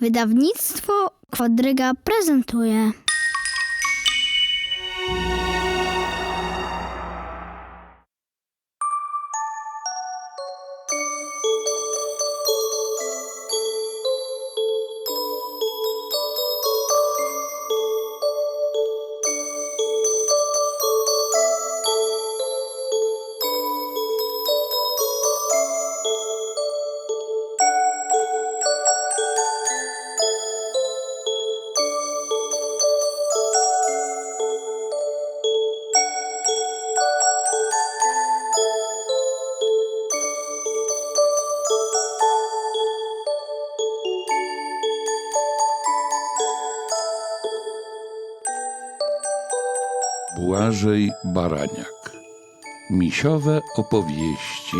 Wydawnictwo Kwadryga prezentuje. Błażej Baraniak. Misiowe opowieści.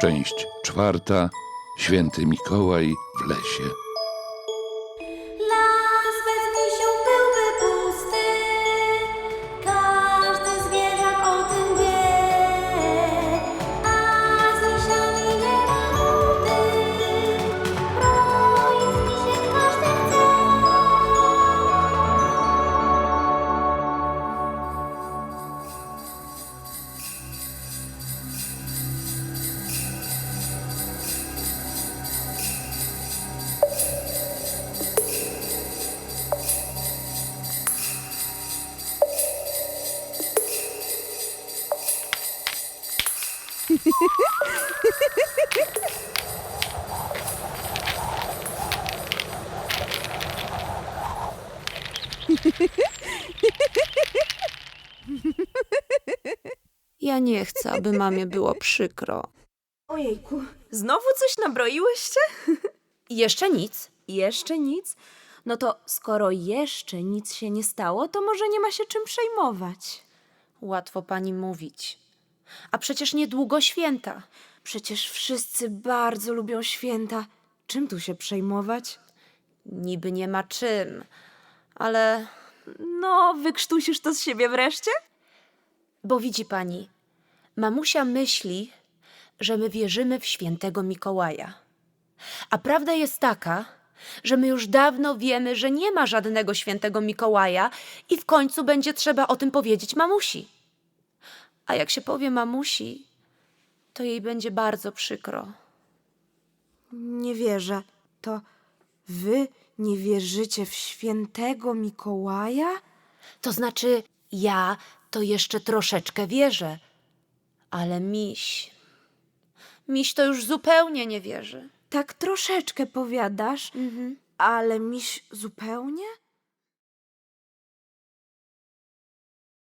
Część czwarta. Święty Mikołaj w lesie. Ja nie chcę, aby mamie było przykro. Ojejku, znowu coś nabroiłyście? Jeszcze nic. Jeszcze nic? No to skoro jeszcze nic się nie stało, to może nie ma się czym przejmować. Łatwo pani mówić. A przecież niedługo święta. Przecież wszyscy bardzo lubią święta. Czym tu się przejmować? Niby nie ma czym. Ale, No, wykrztusisz to z siebie wreszcie? bo widzi pani, mamusia myśli, że my wierzymy w świętego Mikołaja. A prawda jest taka, że my już dawno wiemy, że nie ma żadnego świętego Mikołaja i w końcu będzie trzeba o tym powiedzieć mamusi. A jak się powie mamusi, to jej będzie bardzo przykro. Nie wierzę. To wy nie wierzycie w świętego Mikołaja? To znaczy, ja to jeszcze troszeczkę wierzę, ale miś. Miś to już zupełnie nie wierzy. Tak troszeczkę powiadasz, ale miś zupełnie?